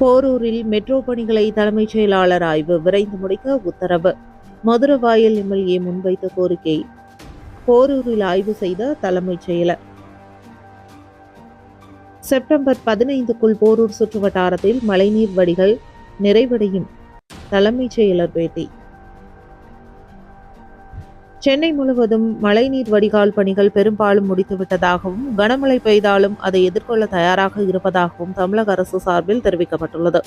போரூரில் metro பணிகளை தலைமைச் செயலாளர் ஆய்வு விரைந்து முடிக்க உத்தரவு. மதுரவாயல் எம்எல்ஏ முன்வைத்த கோரிக்கை. போரூரில் ஆய்வு செய்த தலைமைச் செயலர். செப்டம்பர் பதினைந்துக்குள் போரூர் சுற்று வட்டாரத்தில் மழைநீர் வடிகள் நிறைவடையும். தலைமைச் செயலர் பேட்டி. சென்னை முழுவதும் மழைநீர் வடிகால் பணிகள் பெரும்பாலும் முடித்துவிட்டதாகவும் கனமழை பெய்தாலும் அதை எதிர்கொள்ள தயாராக இருப்பதாகவும் தமிழக அரசு சார்பில் தெரிவிக்கப்பட்டுள்ளது.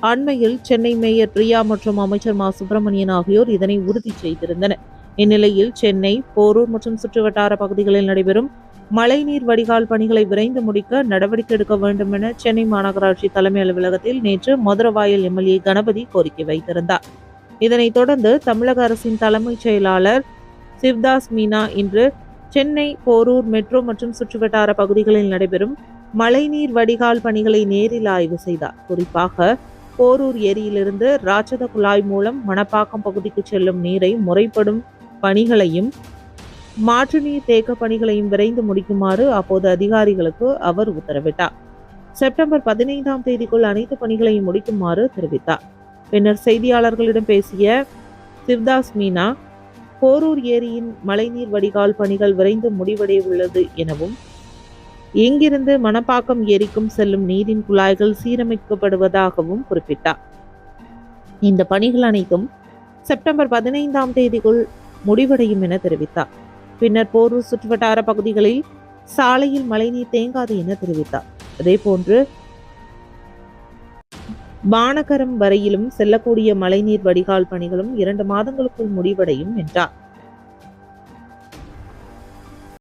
அண்மையில் சென்னை மேயர் பிரியா மற்றும் அமைச்சர் மா. சுப்பிரமணியன் ஆகியோர் இதனை உறுதி செய்திருந்தனர். இந்நிலையில் சென்னை போரூர் மற்றும் சுற்றுவட்டார பகுதிகளில் நடைபெறும் மழைநீர் வடிகால் பணிகளை விரைந்து முடிக்க நடவடிக்கை எடுக்க வேண்டும் என சென்னை மாநகராட்சி தலைமை அலுவலகத்தில் நேற்று மதுரவாயல் எம்எல்ஏ கணபதி கோரிக்கை வைத்திருந்தார். இதனைத் தொடர்ந்து தமிழக அரசின் தலைமைச் செயலாளர் சிவ்தாஸ் மீனா இன்று சென்னை போரூர் மெட்ரோ மற்றும் சுற்றுவட்டார பகுதிகளில் நடைபெறும் மழைநீர் வடிகால் பணிகளை நேரில் ஆய்வு செய்தார். குறிப்பாக போரூர் ஏரியிலிருந்து ராட்சத குழாய் மூலம் மணப்பாக்கம் பகுதிக்கு செல்லும் நீரை முறைப்படும் பணிகளையும் மாற்று நீர் தேக்க பணிகளையும் விரைந்து முடிக்குமாறு அப்போது அதிகாரிகளுக்கு அவர் உத்தரவிட்டார். செப்டம்பர் பதினைந்தாம் தேதிக்குள் அனைத்து பணிகளையும் முடிக்குமாறு தெரிவித்தார். பின்னர் செய்தியாளர்களிடம் பேசிய சிவ்தாஸ் மீனா போரூர் ஏரியின் மழைநீர் வடிகால் பணிகள் விரைந்து முடிவடைய உள்ளது எனவும் இங்கிருந்து மணப்பாக்கம் ஏரிக்கும் செல்லும் நீரின் குழாய்கள் சீரமைக்கப்படுவதாகவும் குறிப்பிட்டார். இந்த பணிகள் அனைத்தும் செப்டம்பர் பதினைந்தாம் தேதிக்குள் முடிவடையும் என தெரிவித்தார். பின்னர் போரூர் சுற்றுவட்டார பகுதிகளில் சாலையில் மழைநீர் தேங்காது என தெரிவித்தார். அதேபோன்று பானகரம் வரையிலும் செல்லக்கூடிய மழைநீர் வடிகால் பணிகளும் இரண்டு மாதங்களுக்குள் முடிவடையும் என்றார்.